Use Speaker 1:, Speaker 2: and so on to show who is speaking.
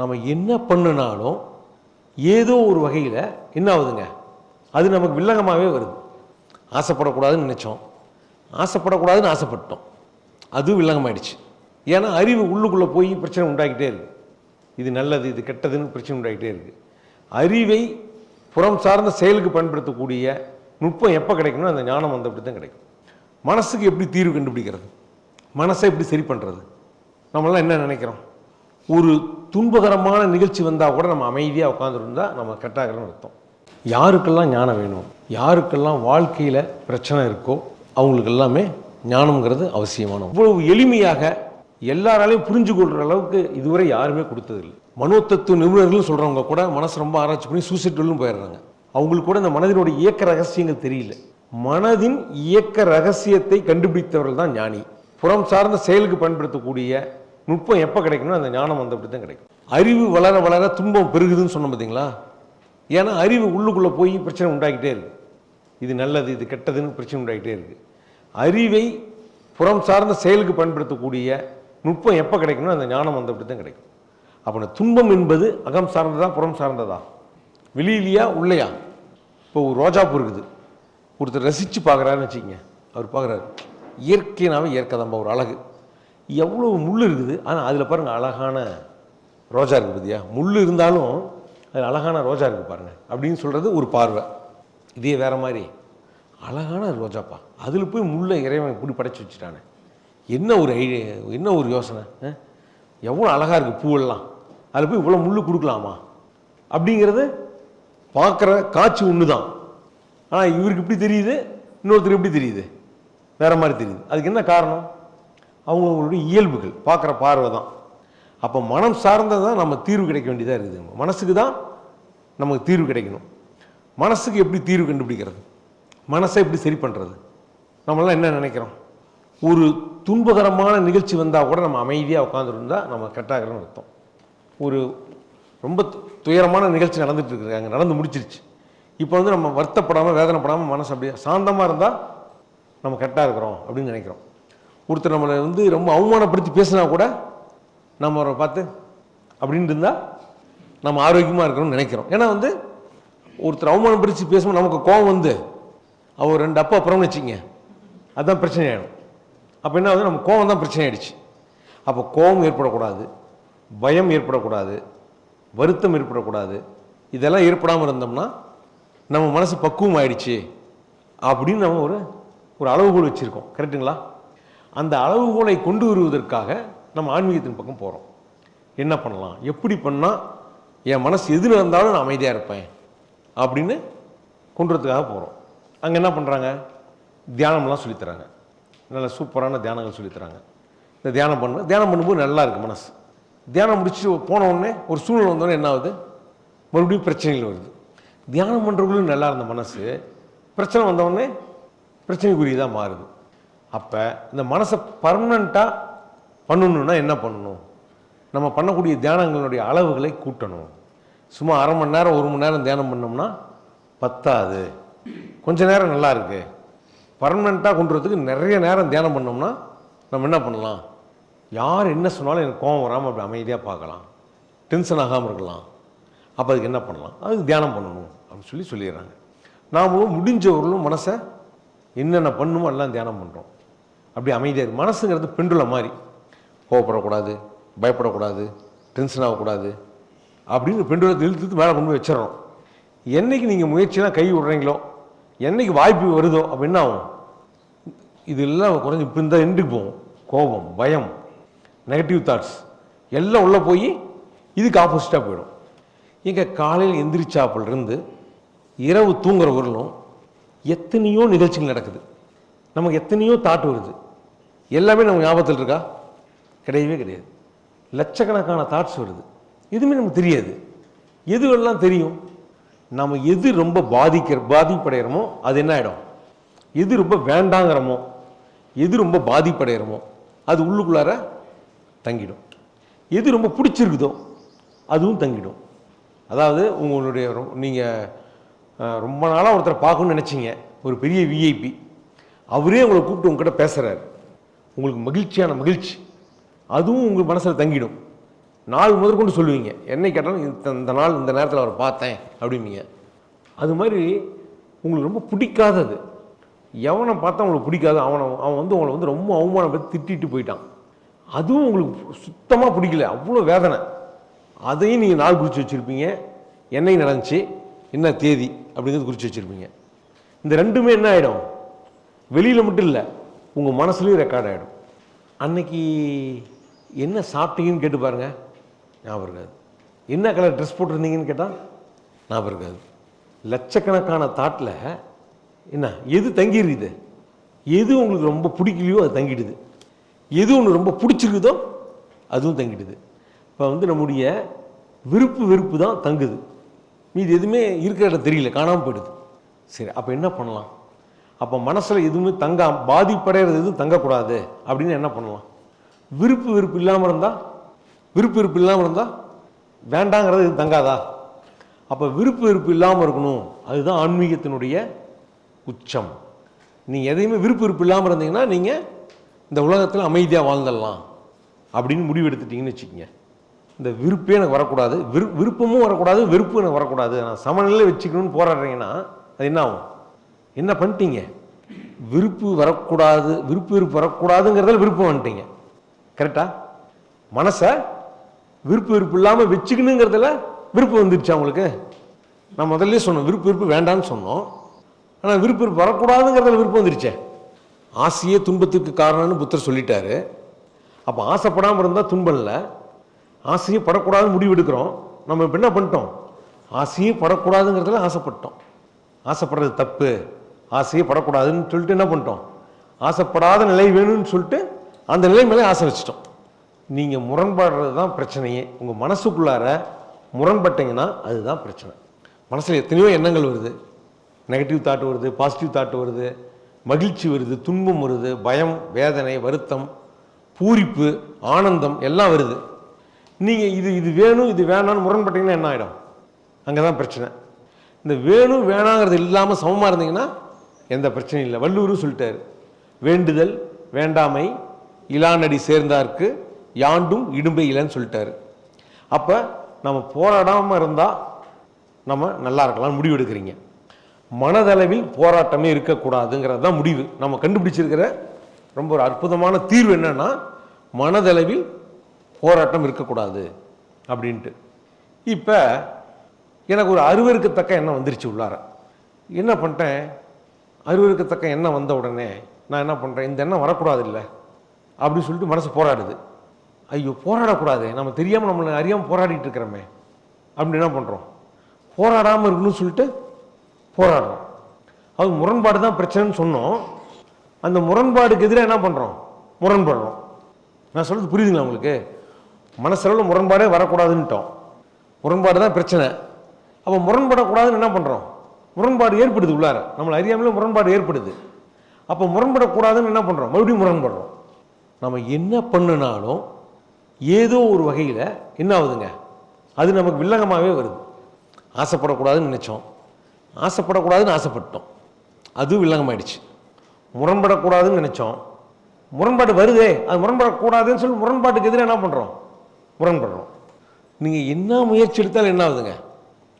Speaker 1: நம்ம என்ன பண்ணினாலும் ஏதோ ஒரு வகையில் என்ன ஆகுதுங்க? அது நமக்கு வில்லங்கமாகவே வருது. ஆசைப்படக்கூடாதுன்னு நினச்சோம். ஆசைப்படக்கூடாதுன்னு ஆசைப்பட்டோம். அதுவும் வில்லங்கமாயிடுச்சு. ஏன்னா அறிவு உள்ளுக்குள்ளே போய் பிரச்சனை உண்டாக்கிட்டே இருக்குது இது நல்லது இது கெட்டதுன்னு பிரச்சனை உண்டாகிட்டே இருக்குது அறிவை புறம் சார்ந்த செயலுக்கு பயன்படுத்தக்கூடிய நுட்பம் எப்போ கிடைக்கும்னா அந்த ஞானம் வந்தபடி தான் கிடைக்கும். மனசுக்கு எப்படி தீர்வு கண்டுபிடிக்கிறது? மனசை எப்படி சரி பண்ணுறது நம்மளாம் என்ன நினைக்கிறோம்? ஒரு துன்பகரமான நிகழ்ச்சி வந்தால் கூட நம்ம அமைதியாக உட்காந்துருந்தா நம்ம கெட்டாகிறோம்னு அர்த்தம். யாருக்கெல்லாம் ஞானம் வேணும் யாருக்கெல்லாம் வாழ்க்கையில் பிரச்சனை இருக்கோ அவங்களுக்கு எல்லாமே ஞானம்ங்கிறது அவசியமான இவ்வளவு எளிமையாக எல்லாராலையும் புரிஞ்சு கொள்கிற அளவுக்கு இதுவரை யாருமே கொடுத்ததில்லை. மனோத்தத்துவ நிபுணர்கள் சொல்கிறவங்க கூட மனசு ரொம்ப ஆராய்ச்சி பண்ணி சூசைட்டுன்னு போயிடுறாங்க. அவங்களுக்கு கூட இந்த மனதினுடைய இயக்க ரகசியங்கள் தெரியல. மனதின் இயக்க ரகசியத்தை கண்டுபிடித்தவர்கள் தான் ஞானி. புறம் சார்ந்த செயலுக்கு பயன்படுத்தக்கூடிய நுட்பம் எப்போ கிடைக்கணும் அந்த ஞானம் வந்தபடி தான் கிடைக்கும். அறிவு வளர வளர துன்பம் பெருகுதுன்னு சொன்னோம் பார்த்தீங்களா ஏன்னா அறிவு உள்ளுக்குள்ளே போய் பிரச்சனை உண்டாகிட்டே இருக்கு. இது நல்லது இது கெட்டதுன்னு பிரச்சனை உண்டாகிட்டே இருக்குது அறிவை புறம் சார்ந்த செயலுக்கு பயன்படுத்தக்கூடிய நுட்பம் எப்போ கிடைக்கணும் அந்த ஞானம் வந்தபடி தான் கிடைக்கும். அப்போ துன்பம் என்பது அகம் சார்ந்ததா புறம் சார்ந்ததா? வெளியிலையா உள்ளையா? இப்போ ஒரு ரோஜாப்பூ இருக்குது. ஒருத்தர் ரசித்து பார்க்குறாருன்னு வச்சுக்கங்க. அவர் பார்க்குறாரு. இயற்கைனாவே இயற்கை தான் ஒரு அழகு. எவ்வளோ முள் இருக்குது? ஆனால் அதில் பாருங்கள் அழகான ரோஜா இருக்குது பார்த்தியா முள் இருந்தாலும் அது அழகான ரோஜா இருக்குது பாருங்கள் அப்படின்னு சொல்கிறது ஒரு பார்வை. இதே வேறு மாதிரி. அழகான ரோஜாப்பா. அதில் போய் முள்ளை இறைவன் இப்படி படைச்சி வச்சுட்டானே. என்ன ஒரு ஐடியா என்ன ஒரு யோசனை? எவ்வளோ அழகாக இருக்குது பூவெல்லாம். அதில் போய் இவ்வளோ முள் கொடுக்கலாமா? அப்படிங்கிறது பார்க்குற காட்சி ஒன்று தான் ஆனால் இவருக்கு இப்படி தெரியுது இன்னொருத்தர் எப்படி தெரியுது? வேறு மாதிரி தெரியுது. அதுக்கு என்ன காரணம்? அவங்கவுங்களுடைய இயல்புகள் பார்க்குற பார்வை தான். அப்போ மனம் சார்ந்தது தான் நம்ம தீர்வு கிடைக்க வேண்டியதாக இருக்குது. மனசுக்கு தான் நமக்கு தீர்வு கிடைக்கணும். மனசுக்கு எப்படி தீர்வு கண்டுபிடிக்கிறது? மனசை எப்படி சரி பண்ணுறது நம்மளாம் என்ன நினைக்கிறோம்? ஒரு துன்பகரமான நிகழ்ச்சி வந்தால் கூட நம்ம அமைதியாக உட்காந்துருந்தா நம்ம கெட்டாகிறோம்னு அர்த்தம். ஒரு ரொம்ப து- துயரமான நிகழ்ச்சி நடந்துட்டு இருக்குது அங்கே நடந்து முடிச்சிருச்சு. இப்போ வந்து நம்ம வருத்தப்படாமல் வேதனைப்படாமல் மனசு அப்படியே சாந்தமாக இருந்தால் நம்ம கரெக்டாக இருக்கிறோம் அப்படின்னு நினைக்கிறோம். ஒருத்தர் நம்மளை வந்து ரொம்ப அவமானப்படுத்தி பேசினா கூட நம்ம அவரை பார்த்து அப்படின்னு இருந்தால் நம்ம ஆரோக்கியமாக இருக்கணும்னு நினைக்கிறோம். ஏன்னா வந்து ஒருத்தர் அவமானப்படுத்தி பேசும்போது நமக்கு கோபம் வந்து அவர் ரெண்டு அப்பா அப்புறம்னு வச்சுங்க அதுதான் பிரச்சனை ஆகிடும் அப்போ என்ன ஆகுது? நம்ம கோபம் தான் பிரச்சனை ஆகிடுச்சு அப்போ கோபம் ஏற்படக்கூடாது பயம் ஏற்படக்கூடாது வருத்தம் ஏற்படக்கூடாது. இதெல்லாம் ஏற்படாமல் இருந்தோம்னா நம்ம மனசு பக்குவம் ஆயிடுச்சு அப்படின்னு நம்ம ஒரு ஒரு அளவுகோல் வச்சுருக்கோம். கரெக்டுங்களா அந்த அளவுகோலை கொண்டு வருவதற்காக நம்ம ஆன்மீகத்தின் பக்கம் போகிறோம் என்ன பண்ணலாம்? எப்படி பண்ணால் என் மனசு எது இருந்தாலும் நான் அமைதியாக இருப்பேன் அப்படின்னு கொண்டுறதுக்காக போகிறோம் அங்கே என்ன பண்ணுறாங்க தியானம்லாம் சொல்லித்தராங்க. நல்ல சூப்பரான தியானங்கள் சொல்லித்தராங்க. இந்த தியானம் பண்ண தியானம் பண்ணும்போது நல்லா இருக்குது மனசு. தியானம் முடிச்சுட்டு போன உடனே ஒரு சூழ்நிலை வந்தோடனே என்ன ஆகுது? மறுபடியும் பிரச்சனைகள் வருது. தியானம் பண்ணுறவங்களும் நல்லா இருந்த மனசு பிரச்சனை வந்தவுடனே பிரச்சனைக்குரிய பிரச்சனைக்குரியதாக மாறுது. அப்போ இந்த மனசை பர்மனண்ட்டாக பண்ணணுன்னா என்ன பண்ணணும்? நம்ம பண்ணக்கூடிய தியானங்களுடைய அளவுகளை கூட்டணும். சும்மா அரை மணி நேரம் ஒரு மணி நேரம் தியானம் பண்ணோம்னா பத்தாது. கொஞ்ச நேரம் நல்லா இருக்கு. பர்மனண்ட்டாக கொண்டு வரதுக்கு நிறைய நேரம் தியானம் பண்ணோம்னா நம்ம என்ன பண்ணலாம்? யார் என்ன சொன்னாலும் எனக்கு கோவம் வராமல் அப்படி அமைதியாக பார்க்கலாம். டென்ஷன் ஆகாமல் இருக்கலாம். அப்போ அதுக்கு என்ன பண்ணலாம்? அதுக்கு தியானம் பண்ணணும் அப்படின்னு சொல்லி சொல்லிடுறாங்க. நாமளும் முடிஞ்சவர்களும் மனசை என்னென்ன பண்ணுமோ எல்லாம் தியானம் பண்ணுறோம் அப்படி அமைதியாக மனசுங்கிறது பெண்டுல மாதிரி. கோவப்படக்கூடாது பயப்படக்கூடாது டென்ஷன் ஆகக்கூடாது அப்படின்னு பெண்டுலத்தை இழுத்து மேலே கொண்டு போய் வச்சிடறோம். என்னைக்கு நீங்கள் முயற்சியெல்லாம் கை விடுறீங்களோ என்றைக்கு வாய்ப்பு வருதோ அப்போ என்ன ஆகும்? இதெல்லாம் குறைஞ்சி இப்போ இந்த எண்டுக்கு போவோம். கோபம் பயம் நெகட்டிவ் தாட்ஸ் எல்லாம் உள்ளே போய் இதுக்கு ஆப்போசிட்டாக போயிடும். இங்கே காலையில் எந்திரிச்சாப்பிலிருந்து இரவு தூங்குற வரலும் எத்தனையோ நிகழ்ச்சிகள் நடக்குது. நமக்கு எத்தனையோ தாட் வருது. எல்லாமே நம்ம ஞாபகத்தில் இருக்கா? கிடையவே கிடையாது. லட்சக்கணக்கான தாட்ஸ் வருது. எதுவுமே நமக்கு தெரியாது. எதுவெல்லாம் தெரியும்? நம்ம எது ரொம்ப பாதிக்கிற பாதிப்படைகிறோமோ அது என்ன ஆகிடும் எது ரொம்ப வேண்டாங்கிறோமோ எது ரொம்ப பாதிப்படைகிறோமோ அது உள்ளுக்குள்ளார தங்கிடும். எது ரொம்ப பிடிச்சிருக்குதோ அதுவும் தங்கிடும். அதாவது உங்களுடைய நீங்கள் ரொம்ப நாளாக ஒருத்தரை பார்க்கணும்னு நினச்சிங்க. ஒரு பெரிய விஐபி அவரே உங்களை கூப்பிட்டு உங்ககிட்ட பேசுகிறாரு உங்களுக்கு மகிழ்ச்சியான மகிழ்ச்சி. அதுவும் உங்கள் மனசில் தங்கிடும். நாள் முதற்கொண்டு சொல்லுவீங்க. என்னை கேட்டாலும் இந்த இந்த நாள் இந்த நேரத்தில் அவரை பார்த்தேன் அப்படிம்பீங்க. அது மாதிரி உங்களுக்கு ரொம்ப பிடிக்காதது. எவனை பார்த்தா உங்களுக்கு பிடிக்காது. அவனை அவன் வந்து உங்களை வந்து ரொம்ப அவமானப்படுத்தி திட்டிட்டு போயிட்டான். அதுவும் உங்களுக்கு சுத்தமாக பிடிக்கல. அவ்வளோ வேதனை. அதையும் நீங்கள் நாள் குறித்து வச்சுருப்பீங்க. என்னைக்கு நடந்துச்சு. என்ன தேதி அப்படிங்கிறது குறித்து வச்சுருப்பீங்க. இந்த ரெண்டுமே என்ன ஆகிடும் வெளியில் மட்டும் இல்லை உங்கள் மனசுலையும் ரெக்கார்ட் ஆகிடும் அன்னைக்கு என்ன சாப்பிட்டீங்கன்னு கேட்டு பாருங்கள் ஞாபகம் இருக்காது. என்ன கலர் ட்ரெஸ் போட்டிருந்தீங்கன்னு கேட்டால் ஞாபகம் இருக்காது. லட்சக்கணக்கான தாட்டில் என்ன எது தங்கியிருக்குது எது உங்களுக்கு ரொம்ப பிடிக்கலையோ அது தங்கிடுது. எது ஒன்று ரொம்ப பிடிச்சிருக்குதோ அதுவும் தங்கிடுது. இப்போ வந்து நம்முடைய விருப்பு வெறுப்பு தான் தங்குது. மீது எதுவுமே இருக்கிற இடம் தெரியல காணாமல் போயிடுது. சரி அப்போ என்ன பண்ணலாம்? அப்போ மனசில் எதுவுமே தங்கா பாதிப்படைகிறது எதுவும் தங்கக்கூடாது. அப்படின்னு என்ன பண்ணலாம்? விருப்பு வெறுப்பு இல்லாமல் இருந்தால் விருப்பு விருப்பு இல்லாமல் இருந்தால் வேண்டாங்கிறது இது தங்காதா? அப்போ விருப்பு விருப்பு இல்லாமல் இருக்கணும். அதுதான் ஆன்மீகத்தினுடைய உச்சம். நீங்கள் எதையுமே விருப்பு விருப்பு இல்லாமல் இருந்தீங்கன்னா நீங்கள் இந்த உலகத்தில் அமைதியாக வாழ்ந்துடலாம் அப்படின்னு முடிவெடுத்துட்டீங்கன்னு வச்சுக்கோங்க. இந்த விருப்பே எனக்கு வரக்கூடாது. விரு விருப்பமும் வரக்கூடாது. வெறுப்பும் எனக்கு வரக்கூடாது. நான் சமநிலையில் வச்சுக்கணும்னு போராடுறீங்கன்னா அது என்ன ஆகும்? என்ன பண்ணிட்டீங்க? விருப்பு வரக்கூடாது விருப்பு விருப்பு வரக்கூடாதுங்கிறதால விருப்பம் வந்துட்டீங்க. கரெக்டா மனசை விருப்பு விருப்பு இல்லாமல் வச்சுக்கணுங்கிறதுல விருப்பம் வந்துடுச்சா உங்களுக்கு? நான் முதல்ல சொன்னோம் விருப்பு விருப்பு வேண்டான்னு சொன்னோம். ஆனால் விருப்பு விருப்பு வரக்கூடாதுங்கிறதுல விருப்பம் வந்துருச்சே. ஆசையே துன்பத்துக்கு காரணம்னு புத்தர் சொல்லிட்டாரு. அப்போ ஆசைப்படாமல் இருந்தால் துன்பம் இல்லை. ஆசையே படக்கூடாதுன்னு முடிவு எடுக்கிறோம். நம்ம இப்போ என்ன பண்ணிட்டோம்? ஆசையே படக்கூடாதுங்கிறதுல ஆசைப்பட்டோம். ஆசைப்படுறது தப்பு. ஆசையே படக்கூடாதுன்னு சொல்லிட்டு என்ன பண்ணிட்டோம்? ஆசைப்படாத நிலை வேணும்னு சொல்லிட்டு அந்த நிலை மேலே ஆசை வச்சிட்டோம் நீங்கள் முரண்பாடுறது தான் பிரச்சனையே. உங்கள் மனசுக்குள்ளார முரண்பட்டீங்கன்னா அதுதான் பிரச்சனை. மனசில் எத்தனையோ எண்ணங்கள் வருது. நெகட்டிவ் தாட் வருது பாசிட்டிவ் தாட் வருது மகிழ்ச்சி வருது துன்பம் வருது பயம் வேதனை வருத்தம் பூரிப்பு ஆனந்தம் எல்லாம் வருது. நீங்கள் இது இது வேணும் இது வேணாம்னு முரண்பட்டீங்கன்னா என்ன ஆகிடும் அங்கே தான் பிரச்சனை. இந்த வேணும் வேணாங்கிறது இல்லாமல் சமமாக இருந்தீங்கன்னா எந்த பிரச்சனையும் இல்லை. வள்ளுவரும் சொல்லிட்டார் வேண்டுதல் வேண்டாமை இளாநடி சேர்ந்தார்க்கு யாண்டும் இடும்பை இல்லைன்னு சொல்லிட்டார். அப்போ நம்ம போராடாமல் இருந்தால் நம்ம நல்லா இருக்கலாம் முடிவு எடுக்கிறீங்க. மனதளவில் போராட்டமே இருக்கக்கூடாதுங்கிறது தான் முடிவு. நம்ம கண்டுபிடிச்சிருக்கிற ரொம்ப ஒரு அற்புதமான தீர்வு என்னென்னா மனதளவில் போராட்டம் இருக்கக்கூடாது. அப்படின்ட்டு. இப்போ எனக்கு ஒரு அருவருக்கத்தக்க எண்ணம் வந்துருச்சு உள்ளார. என்ன பண்ணிட்டேன்? அருவருக்கத்தக்க எண்ணம் வந்த உடனே நான் என்ன பண்ணுறேன் இந்த எண்ணம் வரக்கூடாது இல்லை அப்படின்னு சொல்லிட்டு மனசு போராடுது. ஐயோ போராடக்கூடாது. நம்ம தெரியாமல் நம்மளை அறியாமல் போராடிட்டு இருக்கிறோமே. அப்படின்னு என்ன பண்ணுறோம் போராடாமல் இருக்கணும்னு சொல்லிட்டு போராடுறோம். அது முரண்பாடு தான் பிரச்சனைன்னு சொன்னோம். அந்த முரண்பாடுக்கு எதிராக என்ன பண்ணுறோம் முரண்படுறோம். நான் சொல்கிறது புரியுதுங்களா உங்களுக்கு? மனசளவில் முரண்பாடே வரக்கூடாதுன்ட்டோம் முரண்பாடு தான் பிரச்சனை. அப்போ முரண்படக்கூடாதுன்னு என்ன பண்ணுறோம் முரண்பாடு ஏற்படுது உள்ளார நம்மளை அறியாமலே முரண்பாடு ஏற்படுது. அப்போ முரண்படக்கூடாதுன்னு என்ன பண்ணுறோம் மறுபடியும் முரண்படுறோம். நம்ம என்ன பண்ணினாலும் ஏதோ ஒரு வகையில் என்ன ஆகுதுங்க? அது நமக்கு வில்லங்கமாகவே வருது. ஆசைப்படக்கூடாதுன்னு நினச்சோம். ஆசைப்படக்கூடாதுன்னு ஆசைப்பட்டோம். அதுவும் வில்லங்கமாயிடுச்சு. முரண்படக்கூடாதுன்னு நினச்சோம். முரண்பாடு வருதே. அது முரண்படக்கூடாதுன்னு சொல்லி முரண்பாட்டுக்கு எதிராக என்ன பண்ணுறோம் முரண்படுறோம். நீங்கள் என்ன முயற்சி எடுத்தாலும் என்ன ஆகுதுங்க?